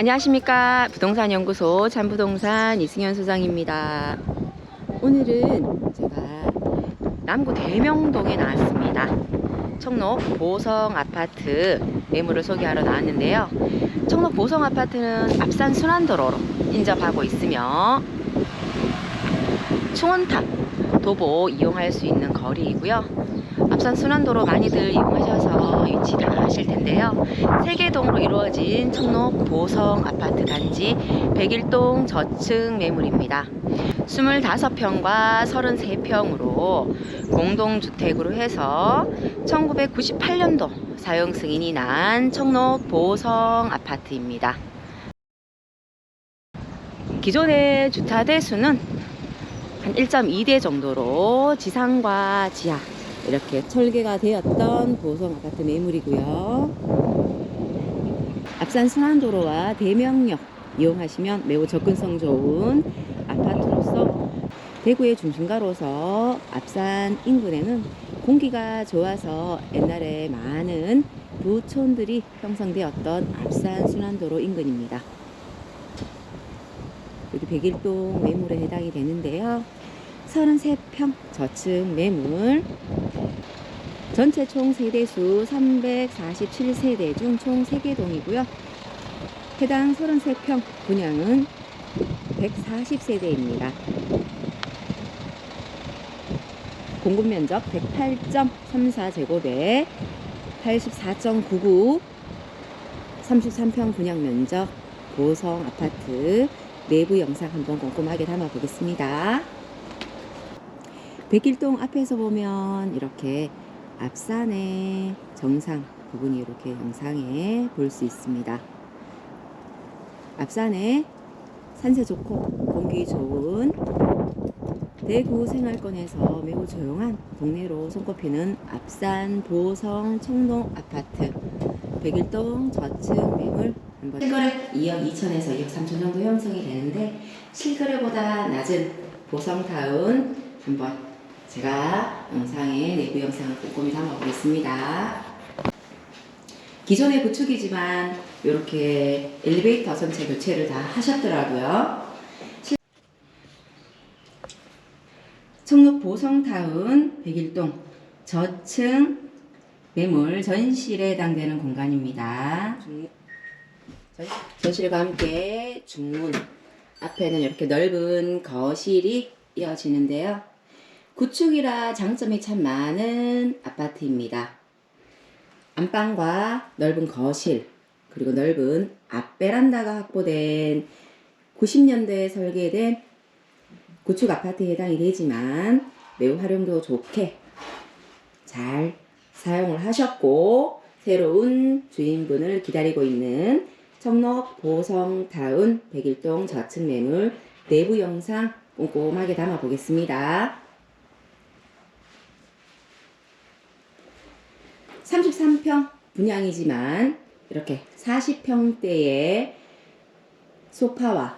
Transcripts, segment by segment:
안녕하십니까 부동산 연구소 참부동산 이승현 소장입니다. 오늘은 제가 남구 대명동에 나왔습니다. 청록 보성 아파트 매물을 소개하러 나왔는데요. 청록 보성 아파트는 앞산 순환도로로 인접하고 있으며 충원탑 도보 이용할 수 있는 거리이고요. 앞산 순환도로 많이들 이용하셔서. 세계동으로 이루어진 청록 보성 아파트 단지 101동 저층 매물입니다. 25평과 33평으로 공동주택으로 해서 1998년도 사용 승인이 난 청록 보성 아파트입니다. 기존의 주차대 수는 한 1.2대 정도로 지상과 지하 이렇게 설계가 되었던 보성 아파트 매물이고요. 앞산 순환도로와 대명역 이용하시면 매우 접근성 좋은 아파트로서 대구의 중심가로서 앞산 인근에는 공기가 좋아서 옛날에 많은 부촌들이 형성되었던 앞산 순환도로 인근입니다. 여기 101동 매물에 해당이 되는데요. 33평 저층 매물 전체 총 세대수 347세대 중 총 3개 동이고요. 해당 33평 분양은 140세대입니다. 공급 면적 108.34제곱에 84.99 33평 분양 면적 보성 아파트 내부 영상 한번 꼼꼼하게 담아 보겠습니다. 백일동 앞에서 보면 이렇게 앞산의 정상 부분이 이렇게 영상에 볼 수 있습니다. 앞산에 산세 좋고 공기 좋은 대구 생활권에서 매우 조용한 동네로 손꼽히는 앞산 보성 청동 아파트 백일동 저층 매물 한번 실거래 2억 2천에서 2억 3천 정도 형성이 되는데 실거래보다 낮은 보성타운 한번 제가 영상에 내부 영상을 꼼꼼히 담아보겠습니다. 기존의 구축이지만 이렇게 엘리베이터 전체 교체를 다 하셨더라고요. 실- 청록 보성타운 101동 저층 매물 전실에 해당되는 공간입니다. 전실과 함께 중문 앞에는 이렇게 넓은 거실이 이어지는데요. 구축이라 장점이 참 많은 아파트입니다. 안방과 넓은 거실, 그리고 넓은 앞베란다가 확보된 90년대에 설계된 구축 아파트에 해당이 되지만 매우 활용도 좋게 잘 사용을 하셨고 새로운 주인분을 기다리고 있는 청록 보성타운 101동 저층 매물 내부 영상 꼼꼼하게 담아 보겠습니다. 33평 분양이지만 이렇게 40평대의 소파와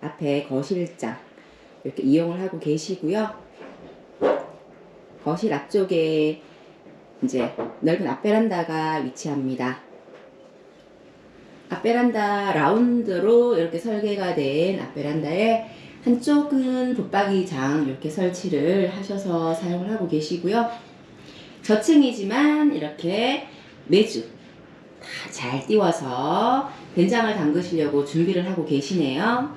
앞에 거실장 이렇게 이용을 하고 계시고요. 거실 앞쪽에 이제 넓은 앞베란다가 위치합니다. 앞베란다 라운드로 이렇게 설계가 된 앞베란다에 한쪽은 붙박이장 이렇게 설치를 하셔서 사용을 하고 계시고요. 저층이지만 이렇게 매주 다 잘 띄워서 된장을 담그시려고 준비를 하고 계시네요.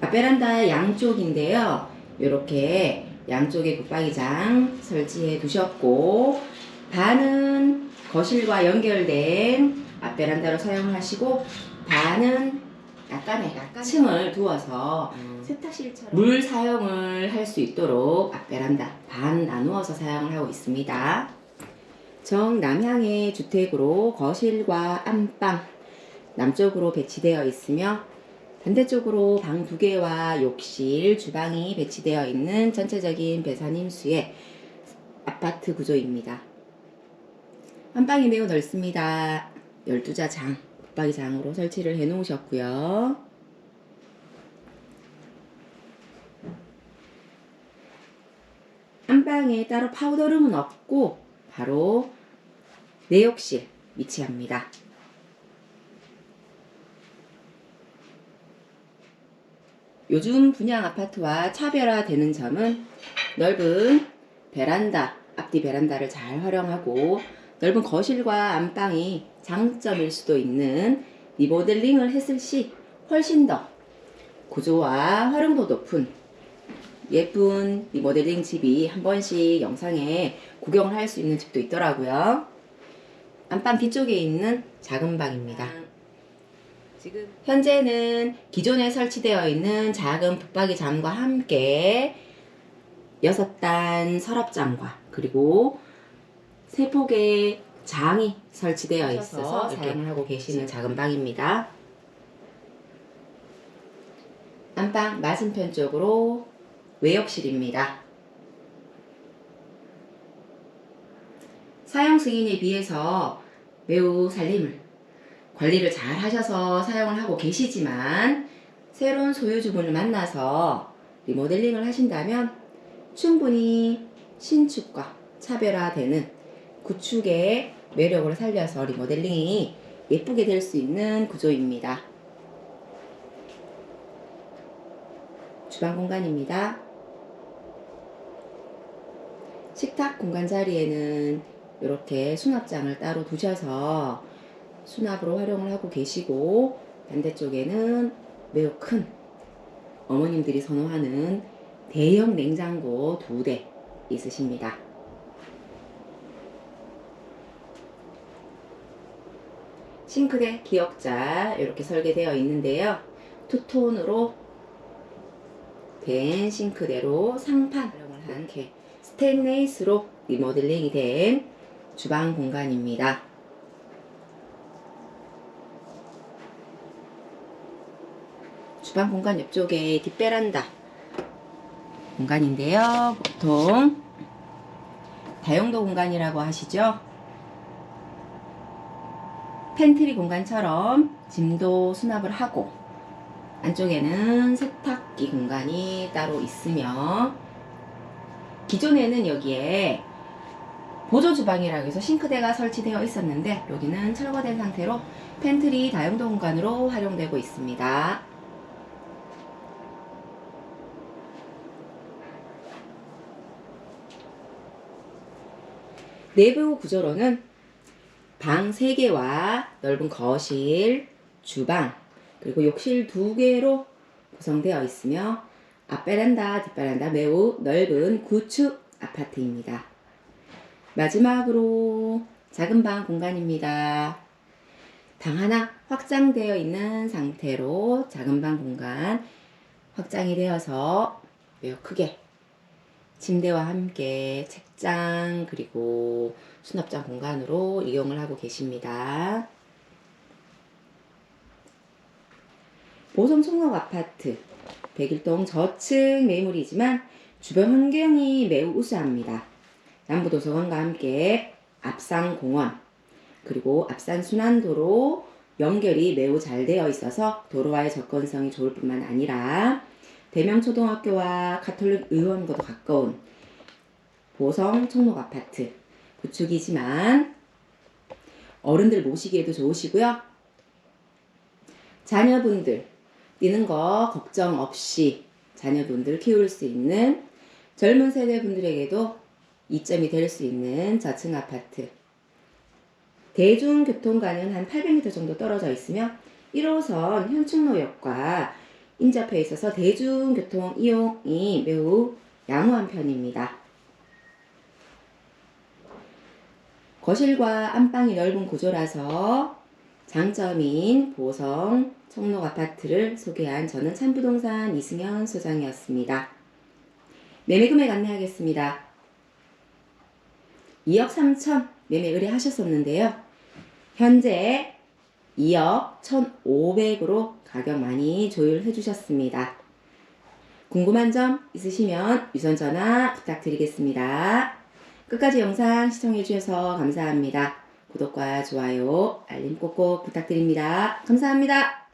앞베란다 양쪽인데요. 이렇게 양쪽에 붙박이장 설치해 두셨고 반은 거실과 연결된 앞베란다로 사용하시고 반은 약간의 약간 층을 두어서 세탁실처럼 물 사용을 할 수 있도록 앞베란다 반 나누어서 사용을 하고 있습니다. 정남향의 주택으로 거실과 안방 남쪽으로 배치되어 있으며 반대쪽으로 방 두 개와 욕실, 주방이 배치되어 있는 전체적인 배산임수의 아파트 구조입니다. 안방이 매우 넓습니다. 12자 장, 붙박이장으로 설치를 해 놓으셨고요. 한방에 따로 파우더룸은 없고 바로 내욕실 위치합니다. 요즘 분양 아파트와 차별화되는 점은 넓은 베란다, 앞뒤 베란다를 잘 활용하고 넓은 거실과 안방이 장점일 수도 있는 리모델링을 했을 시 훨씬 더 구조와 활용도 높은 예쁜 리모델링 집이 한 번씩 영상에 구경을 할 수 있는 집도 있더라고요. 안방 뒤쪽에 있는 작은 방입니다. 지금 현재는 기존에 설치되어 있는 작은 붙박이 장과 함께 여섯 단 서랍장과 그리고 세 폭의 장이 설치되어 있어서 사용을 하고 계시는 작은 방입니다. 안방 맞은편 쪽으로 외욕실입니다. 사용 승인에 비해서 매우 살림을 관리를 잘 하셔서 사용을 하고 계시지만 새로운 소유주분을 만나서 리모델링을 하신다면 충분히 신축과 차별화되는 구축의 매력을 살려서 리모델링이 예쁘게 될 수 있는 구조입니다. 주방 공간입니다. 식탁 공간 자리에는 이렇게 수납장을 따로 두셔서 수납으로 활용을 하고 계시고 반대쪽에는 매우 큰 어머님들이 선호하는 대형 냉장고 두 대 있으십니다. 싱크대 기역자 이렇게 설계되어 있는데요. 투톤으로 된 싱크대로 상판 활용을 한게 스테인레이스로 리모델링이 된 주방 공간입니다. 주방 공간 옆쪽에 뒷베란다 공간인데요. 보통 다용도 공간이라고 하시죠. 팬트리 공간처럼 짐도 수납을 하고 안쪽에는 세탁기 공간이 따로 있으며 기존에는 여기에 보조 주방이라고 해서 싱크대가 설치되어 있었는데 여기는 철거된 상태로 팬트리 다용도 공간으로 활용되고 있습니다. 내부 구조로는 방 3개와 넓은 거실, 주방, 그리고 욕실 2개로 구성되어 있으며 앞베란다, 뒷베란다 매우 넓은 구축 아파트입니다. 마지막으로 작은 방 공간입니다. 방 하나 확장되어 있는 상태로 작은 방 공간 확장이 되어서 매우 크게 침대와 함께 책장 그리고 수납장 공간으로 이용을 하고 계십니다. 보성 총각 아파트 백일동 저층 매물이지만 주변 환경이 매우 우수합니다. 남부도서관과 함께 앞산 공원 그리고 앞산 순환도로 연결이 매우 잘 되어 있어서 도로와의 접근성이 좋을 뿐만 아니라 대명초등학교와 가톨릭 의원과도 가까운 보성 총록 아파트 구축이지만 어른들 모시기에도 좋으시고요. 자녀분들 뛰는 거 걱정 없이 자녀분들 키울 수 있는 젊은 세대 분들에게도 이점이 될 수 있는 저층 아파트. 대중교통과는 한 800m 정도 떨어져 있으며 1호선 현충로역과 인접해 있어서 대중교통 이용이 매우 양호한 편입니다. 거실과 안방이 넓은 구조라서 장점인 보성 청록 아파트를 소개한 저는 참부동산 이승현 소장이었습니다. 매매 금액 안내하겠습니다. 2억 3천 매매 의뢰하셨었는데요. 현재 2억 1,500으로 가격 많이 조율해 주셨습니다. 궁금한 점 있으시면 유선 전화 부탁드리겠습니다. 끝까지 영상 시청해 주셔서 감사합니다. 구독과 좋아요, 알림 꼭꼭 부탁드립니다. 감사합니다.